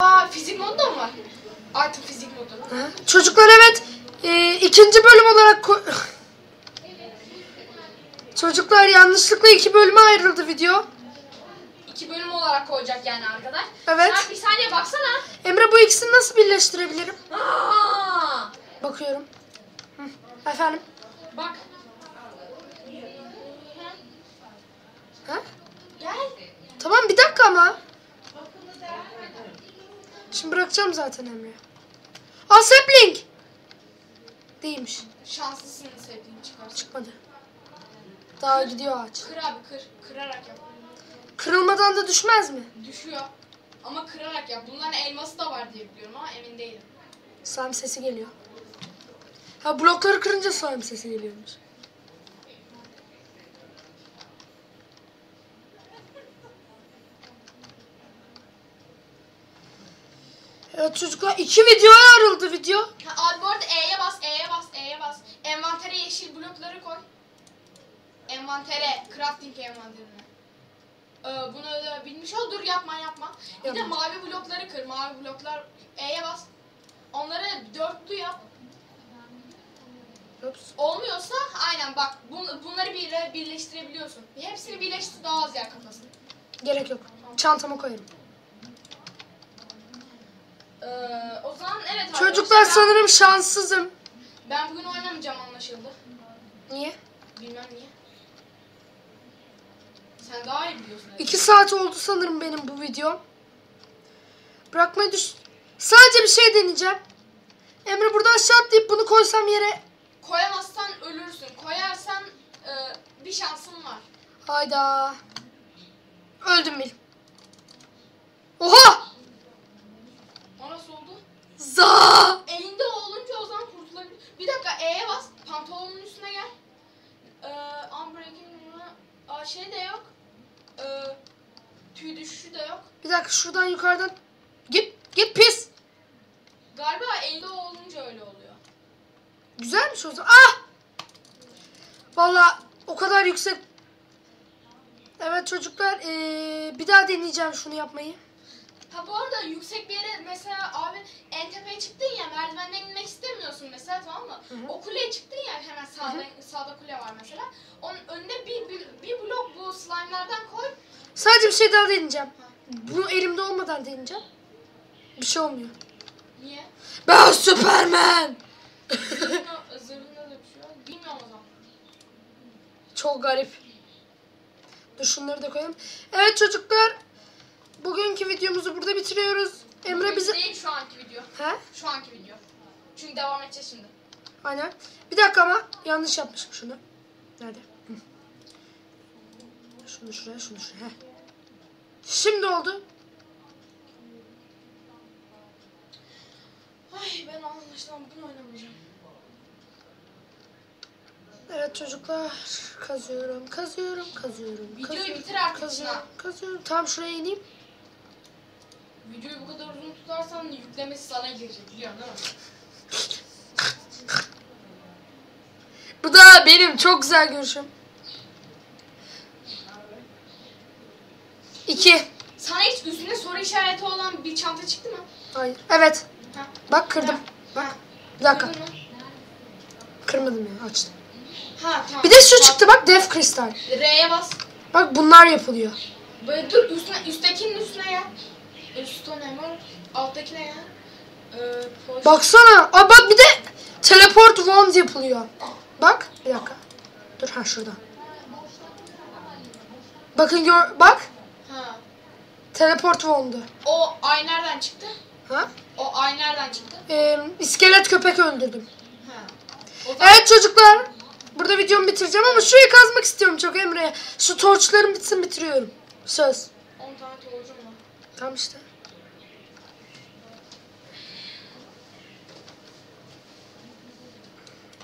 Aa fizik modu da mı var? Artık fizik modu. Hı. Çocuklar evet e, ikinci bölüm olarak Çocuklar yanlışlıkla iki bölüme ayrıldı video. İki bölüm olarak koyacak yani arkadaş. Evet. Sen bir saniye baksana. Emre bu ikisini nasıl birleştirebilirim? Aa! Bakıyorum. Hı. Efendim? Bak. Ha? Gel. Tamam bir dakika ama. Şimdi bırakacağım zaten Emre'ye. Aa sapling. Değilmiş. Şanslısın sevdiğin çıkarsın. Çıkmadı. Daha gidiyor ağaç. Kır abi kır. Kırarak yap. Kırılmadan da düşmez mi? Düşüyor. Ama kırarak yap. Bunların elması da var diye biliyorum ama emin değilim. Slime sesi geliyor. Ha blokları kırınca slime sesi geliyormuş. Evet çocuklar iki videoya ayrıldı video. Ha, abi bu arada E'ye bas, E'ye bas, E'ye bas. Envantere yeşil blokları koy. Envantere, crafting envanterine. Ee, bunu da bilmiş ol. Dur yapma yapma. Bir de mavi blokları kır. Mavi bloklar E'ye bas. Onları dörtlü yap. Ups. Olmuyorsa aynen bak bun- bunları bir, birleştirebiliyorsun. Hepsini birleştir daha az yer kaplasın. Gerek yok. Çantama koyarım. Ee, o zaman evet Çocuklar arkadaşlar, ben- sanırım şanssızım. Ben bugün oynamayacağım anlaşıldı. Niye? Bilmem niye. Sen daha iyi biliyorsun. evet. İki saat oldu sanırım benim bu video. Bırakmayı düş... Sadece bir şey deneyeceğim. Emre burada aşağı atlayıp bunu koysam yere... Koyamazsan ölürsün. Koyarsan e, bir şansın var. Hayda. Öldüm bil. Oha! O nasıl oldu? Za! Elinde olunca o zaman kurtulabilir. Bir dakika E'ye bas. Pantolonun üstüne gel. Ee, unbreaking Aa, şey de yok. Ee, tüy düşüşü de yok. Bir dakika şuradan yukarıdan... Git, git pis. Galiba elde olunca öyle oluyor. Güzelmiş o zaman. Ah! Valla o kadar yüksek. Evet çocuklar ee, bir daha deneyeceğim şunu yapmayı. Ha bu arada yüksek bir yere mesela abi en tepeye çıktın ya merdivenden inmek istemiyorsun mesela tamam mı? O kuleye çıktın ya hemen sağda sağda kule var mesela. Onun önüne bir, bir, bir blok bu slime'lardan koy. Sadece bir şey daha deneyeceğim. Bunu elimde olmadan deneyeceğim. Bir şey olmuyor. Niye? Ben Süpermen. Zırhına, zırhına bir şey. Bilmiyorum o zaman. Çok garip. Dur şunları da koyalım. Evet çocuklar. Bugünkü videomuzu burada bitiriyoruz. Emre Bugün bize... Değil şu anki video. He? Şu anki video. Çünkü devam edeceğiz şimdi. Aynen. Bir dakika ama yanlış yapmışım şunu. Nerede? Hı. Şunu şuraya, şunu şuraya. Heh. Şimdi oldu. Ay ben anlaşılan bugün oynamayacağım. Evet çocuklar. Kazıyorum, kazıyorum, kazıyorum. Videoyu kazıyorum, bitir artık Kazıyorum, kazıyorum. Tamam şuraya ineyim. Videoyu bu kadar uzun tutarsan yüklemesi sana girecek biliyorsun değil mi? Bu da benim çok güzel görüşüm. İki. Sana hiç üstünde soru işareti olan bir çanta çıktı mı? Hayır. Evet. Ha. Bak kırdım. Bak. Bir dakika. Kırmadım ya. Açtım. Ha tamam. Bir de şu çıktı bak. Dev kristal. R'ye bas. Bak bunlar yapılıyor. Böyle dur üstüne, üsttekinin üstüne gel. Ne var? Alttakine gel. Ee, poş- Baksana. Aa bak bir de teleport wand yapılıyor. Bak. Bir dakika. Dur ha şurada. Bakın gör. Bak. Ha. Teleport wand'u. O ay nereden çıktı? Ha? O ay nereden çıktı? Ee, iskelet köpek öldürdüm. Ha. Zaman Evet çocuklar. Burada videomu bitireceğim ama şurayı kazmak istiyorum çok Emre. Şu torçlarım bitsin bitiriyorum. Söz. 10 tane torcum var. Tamam işte.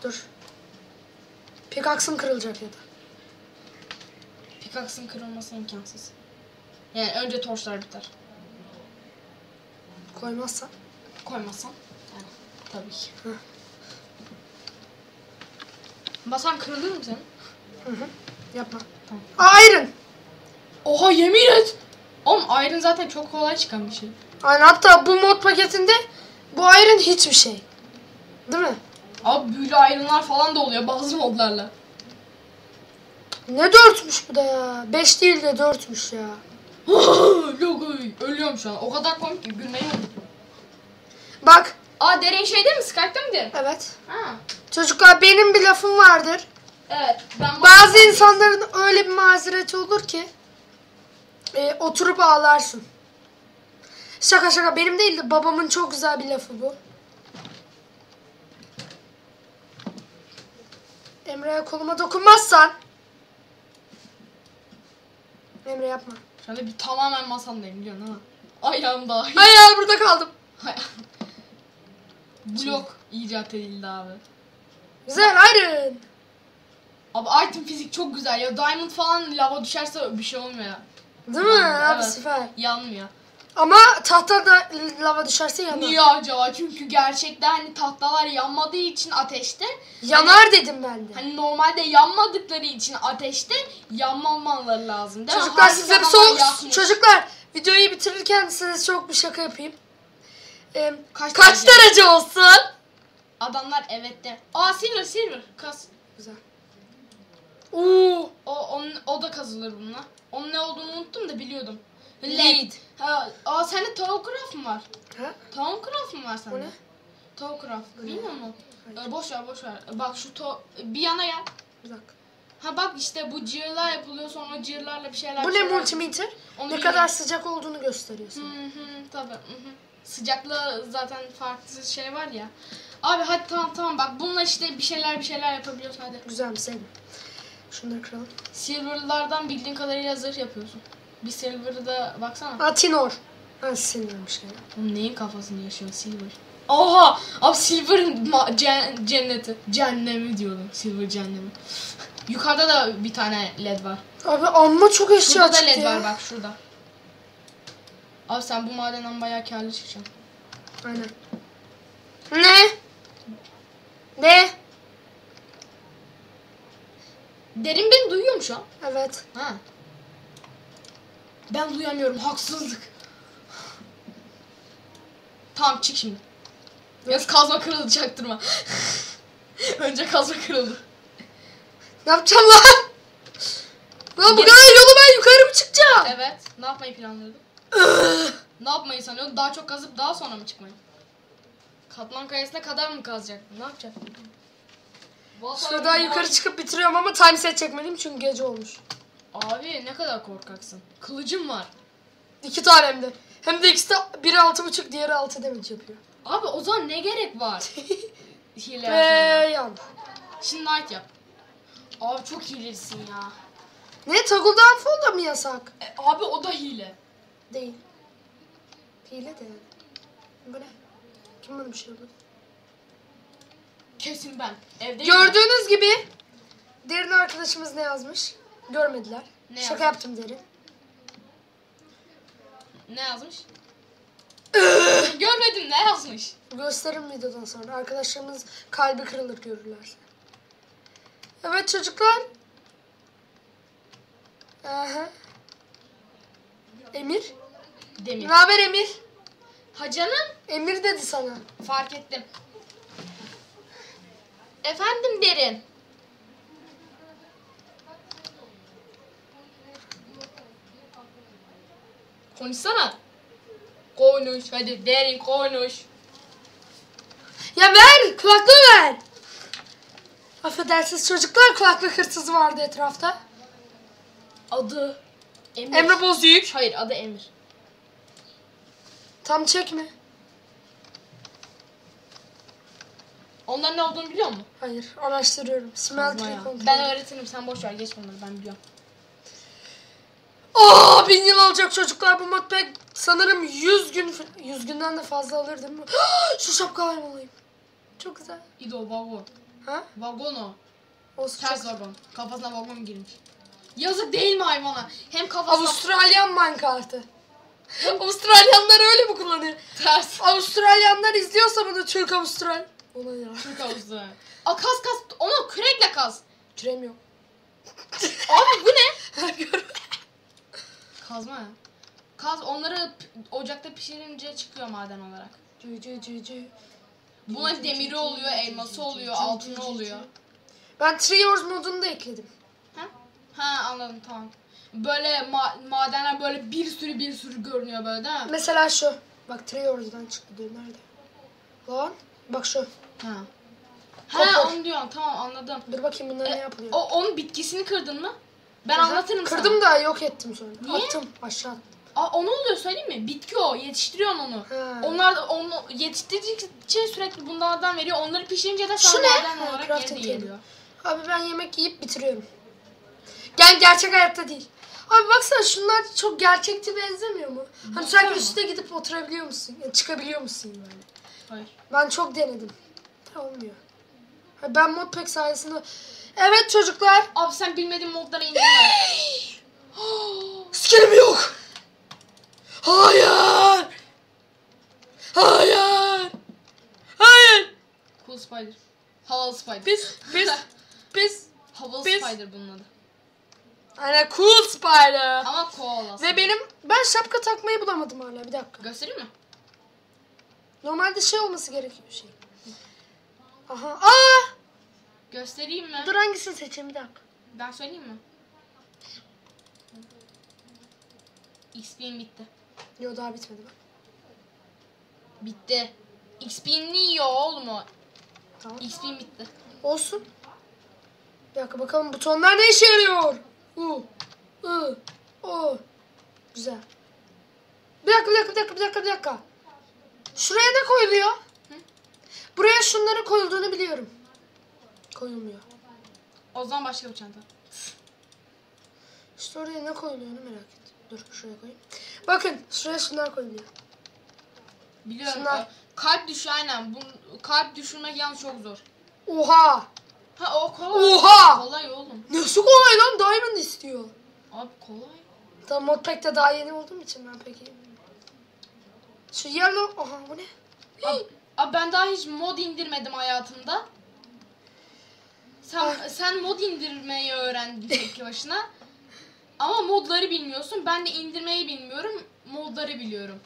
Dur. Pickaxe'ım kırılacak ya da. Pickaxe'ın kırılması imkansız. Yani önce torçlar biter. Koymazsan. Koymazsan. Yani, tabii ki. Hı. Basan kırılır mı senin? Hı hı. Yapma. Tamam. Iron. Oha yemin et. Oğlum Iron zaten çok kolay çıkan bir şey. Aynen hatta bu mod paketinde bu Iron hiçbir şey. Değil mi? Abi büyülü ayrımlar falan da oluyor bazı modlarla. Ne dörtmüş bu da ya. Beş değil de dörtmüş ya. Yok ölüyorum şu an. O kadar komik ki gülmeyi unuttum. Bak. Aa derin şeyde mi? Skype'da mı derin? Evet. Ha. Çocuklar benim bir lafım vardır. Evet. Ben Bazı insanların öyle bir mazereti olur ki e, oturup ağlarsın. Şaka şaka benim değil de babamın çok güzel bir lafı bu. Emre'ye koluma dokunmazsan Emre yapma. Şu anda bir tamamen masamdayım biliyorsun ha. Ayağım dahil. Hayır burada kaldım. Blok icat edildi abi. Güzel Iron. Abi item fizik çok güzel ya. Diamond falan lava düşerse bir şey olmuyor ya. Değil mi? Abi Evet. süper. Yanmıyor. Ama tahta da lava düşerse yanar. Niye acaba? Çünkü gerçekten hani tahtalar yanmadığı için ateşte Yanar dedim ben de. hani normalde yanmadıkları için ateşte yanmamaları lazım değil mi? Çocuklar Hangi size bir yakmış? çocuklar videoyu bitirirken size çok bir şaka yapayım. Ee, Kaç kaç, derece? derece olsun? Adamlar evet de. Aa silver silver kas. Güzel. Oo, O, onun, o da kazılır bununla. Onun ne olduğunu unuttum da biliyordum. Lead. Ha, aa sende Tavcraft mı var? Ha? Tavcraft mı var sende? O ne? Tavcraft. Bilmiyor musun? Ee, boş ver boş ver. Bak şu to bir yana gel. Bir dakika. Ha bak işte bu cığırlar yapılıyor sonra o cığırlarla bir şeyler Bu bir ne multimeter? Onu Ne kadar sıcak olduğunu gösteriyor Hı sana. hı tabii. Hı hı. Sıcaklığı zaten farklı şey var ya. Abi hadi tamam tamam bak bununla işte bir şeyler bir şeyler yapabiliyorsun hadi. Güzel sevdim. Şunları kıralım. Silver'lardan bildiğin kadarıyla zırh yapıyorsun. Bir Silver'ı da baksana. Ha Tinor. Ha sinirmiş yani. Oğlum neyin kafasını yaşıyor Silver? Oha! Abi Silver'ın cenneti. Cehennemi diyordum. Silver cehennemi. Yukarıda da bir tane led var. Abi amma çok eşya Şurada da çıktı led ya. var bak şurada. Abi sen bu madenden bayağı karlı çıkacaksın. Aynen. Ne? Ne? Derin beni duyuyor mu şu an? Evet. Ha. Ben duyamıyorum. Haksızlık. Tamam çık şimdi. Biraz kazma kırıldı çaktırma. Önce kazma kırıldı. Ne yapacağım lan? Lan bu Gel- kadar yolu ben yukarı mı çıkacağım? Evet. Ne yapmayı planlıyordun? ne yapmayı sanıyordun? Daha çok kazıp daha sonra mı çıkmayı? Katman kayasına kadar mı kazacaktın? Ne yapacaksın? Şuradan yukarı çıkıp bitiriyorum ama time set çekmeliyim çünkü gece olmuş. Abi ne kadar korkaksın. Kılıcım var. İki tane hem de. Hem de ikisi de biri altı buçuk diğeri altı damage yapıyor. Abi o zaman ne gerek var? Hile Ve yapmaya. yan. Şimdi night yap. Abi çok hilelisin ya. Ne toggle downfall da mı yasak? E, abi o da hile. Değil. Hile de yani. Bu ne? Kim bana bir şey yapıyor? Kesin ben. Evde Gördüğünüz gibi Derin arkadaşımız ne yazmış? Görmediler. Ne Şaka yazmış? yaptım Derin. Ne yazmış? Görmedim ne yazmış? Gösteririm videodan sonra. Arkadaşlarımız kalbi kırılır görürlerse. Evet çocuklar. Aha. Emir. Demir. Ne haber Emir? Ha canım Emir dedi sana. fark ettim. Efendim derin. Konuşsana. Konuş hadi derin konuş. Ya ver kulaklığı ver. Affedersiniz çocuklar kulaklık hırsızı vardı etrafta. Adı Emir. Emre Bozüyük. Hayır adı Emir. Tam çekme. Onların ne olduğunu biliyor musun? Hayır araştırıyorum. Kontrol. Ben öğretirim sen boş ver geç bunları ben biliyorum. Aa bin yıl alacak çocuklar bu mod pek sanırım 100 gün 100 günden de fazla alır değil mi? Şu şapka almalıyım. Çok güzel. İdo vagon. Ha? Vagon o. Olsun Ters çok vagon. Kafasına vagon girmiş. Yazık değil mi hayvana? Hem kafasına Avustralyan minecart'ı. Avustralyanlar öyle mi kullanıyor? ters. Avustralyanlar izliyorsa bunu Türk Avustral. Ona ya. Türk Avustralya. Aa kaz kaz. Onu kürekle kaz. Kürem yok. Abi bu ne? Kazma ya. Kaz onları ocakta pişirince çıkıyor maden olarak. Cü cü cü cü. Buna demiri oluyor, elması oluyor, altını oluyor. Ben Trios modunu da ekledim. Ha? Ha anladım tamam. Böyle ma- madenler böyle bir sürü bir sürü görünüyor böyle değil mi? Mesela şu. Bak Trios'dan çıktı diyor. Nerede? Lan. Bak şu. Ha. Kopar. Ha onu diyorsun tamam anladım. Dur bakayım bunlar ne E, yapılıyor. o onun bitkisini kırdın mı? Ben Aha, anlatırım Kırdım da yok ettim sonra. Niye? Attım aşağı. attım. Aa, o ne oluyor söyleyeyim mi? Bitki o. Yetiştiriyorsun onu. Ha. Onlar da onu yetiştirdikçe sürekli bunlardan veriyor. Onları pişirince de Şu sana maden olarak geri geliyor. Abi ben yemek yiyip bitiriyorum. Gel gerçek hayatta değil. Abi baksana şunlar çok gerçekçi benzemiyor mu? Hani Baksana. sürekli üstte gidip oturabiliyor musun? Yani çıkabiliyor musun yani? Hayır. Ben çok denedim. Olmuyor. Ben modpack sayesinde... Evet çocuklar. Abi sen bilmediğin modlara indirme. Sikerim yok. Hayır. Hayır. Hayır. cool spider. Havalı spider. Biz, biz, biz. Havalı biz- spider bunun adı. Ana cool spider. Ama koala. Ve benim, ben şapka takmayı bulamadım hala. Bir dakika. Göstereyim mi? Normalde şey olması gerekiyor şey. Aha. Aa! Göstereyim mi? Dur hangisini seçeyim bir dakika. Ben söyleyeyim mi? XP'm bitti. Yok daha bitmedi bak. Bitti. XP'm yiyor oğlum o. Tamam. XP'm bitti. Olsun. Bir dakika bakalım butonlar ne işe yarıyor? U. I. O. Güzel. Bir dakika bir dakika bir dakika bir dakika bir dakika. Şuraya ne koyuluyor? Buraya şunların koyulduğunu biliyorum. Koyulmuyor. O zaman başka bir çanta. İşte oraya ne koyuluyor onu merak ettim. Dur şuraya koyayım. Bakın şuraya şunlar koyuluyor. Biliyorum. Şunlar. Kalp düşü aynen. Bu kalp düşürmek yalnız çok zor. Oha! Ha o kolay. Oha! Kolay oğlum. Nasıl kolay lan? Diamond istiyor. Abi kolay. Tam modpack'te daha yeni olduğum için ben pek iyi. Şu yellow... Aha bu ne? Abi, abi ben daha hiç mod indirmedim hayatımda. Sen sen mod indirmeyi öğrendin tek başına. Ama modları bilmiyorsun. Ben de indirmeyi bilmiyorum. Modları biliyorum.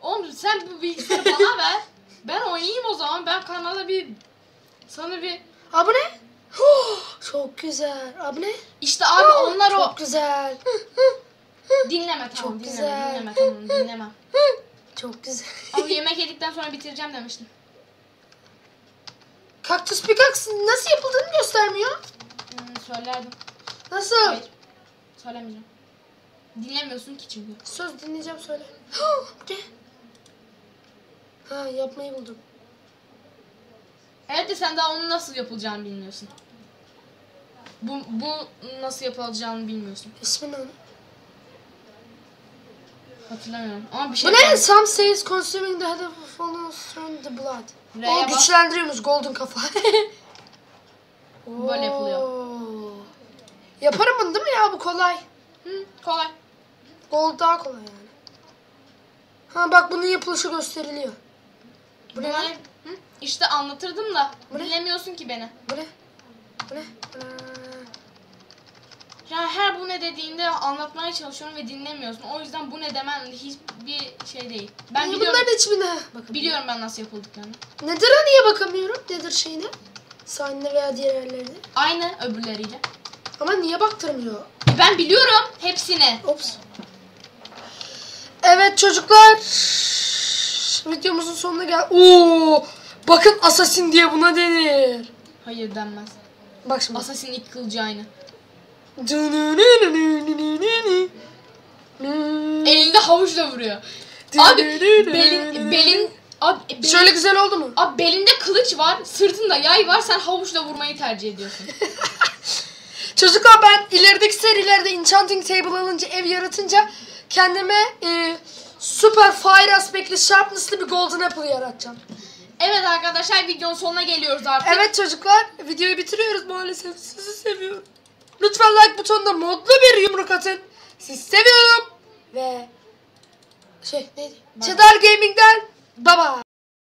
Oğlum sen bu bilgisayarı bana ver. Ben oynayayım o zaman. Ben kanala bir sana bir Aa bu ne? Oh, çok güzel. Aa bu ne? işte abi onlar o Çok güzel. dinleme tamam Çok dinleme güzel. dinleme tamam dinleme. Çok güzel. Ama yemek yedikten sonra bitireceğim demiştim. Kaktüs pickaxe nasıl yapıldığını göstermiyor. Hmm, söylerdim. Nasıl? Hayır. Söylemeyeceğim. Dinlemiyorsun ki çünkü. Söz dinleyeceğim söyle. ne? Ha yapmayı buldum. Evet de sen daha onun nasıl yapılacağını bilmiyorsun. Bu, bu nasıl yapılacağını bilmiyorsun. İsmi ne? Hatırlamıyorum. Ama bir şey Bu ne? Some says consuming the head of fallen from the blood. R'ye bas. güçlendiriyormuş golden kafa. Böyle yapılıyor. Oo. Yaparım bunu değil mi ya bu kolay. Hı, kolay. Gold daha kolay yani. Ha bak bunun yapılışı gösteriliyor. Bu ne? Hı? İşte anlatırdım da Bu ne? dinlemiyorsun ki beni. Bu ne? Bu ne? Aa, Yani her bu ne dediğinde anlatmaya çalışıyorum ve dinlemiyorsun. O yüzden bu ne demen hiçbir şey değil. Ben niye biliyorum. bunların hiçbirine bakın. Biliyorum ben nasıl yapıldıklarını. Nether'a niye bakamıyorum? Nether şeyine? Sahne veya diğer yerlerine. Aynı öbürleriyle. Ama niye baktırmıyor? Ben biliyorum hepsini. Ops. Evet çocuklar. Videomuzun sonuna gel. Oo! Bakın assassin diye buna denir. Hayır denmez. Bak şimdi. Assassin ilk kılıcı aynı. Elinde havuçla vuruyor. Abi belin belin abi, belin, Şöyle güzel oldu mu? abi belinde kılıç var, sırtında yay var. Sen havuçla vurmayı tercih ediyorsun. Çocuklar ben ilerideki serilerde enchanting table alınca ev yaratınca kendime e, super fire aspektli sharpness'lı bir golden apple yaratacağım. evet arkadaşlar videonun sonuna geliyoruz artık. Evet çocuklar videoyu bitiriyoruz maalesef. Sizi seviyorum. Lütfen like butonuna modlu bir yumruk atın. Sizi seviyorum. Ve şey neydi? Cheddar Gaming'den bye.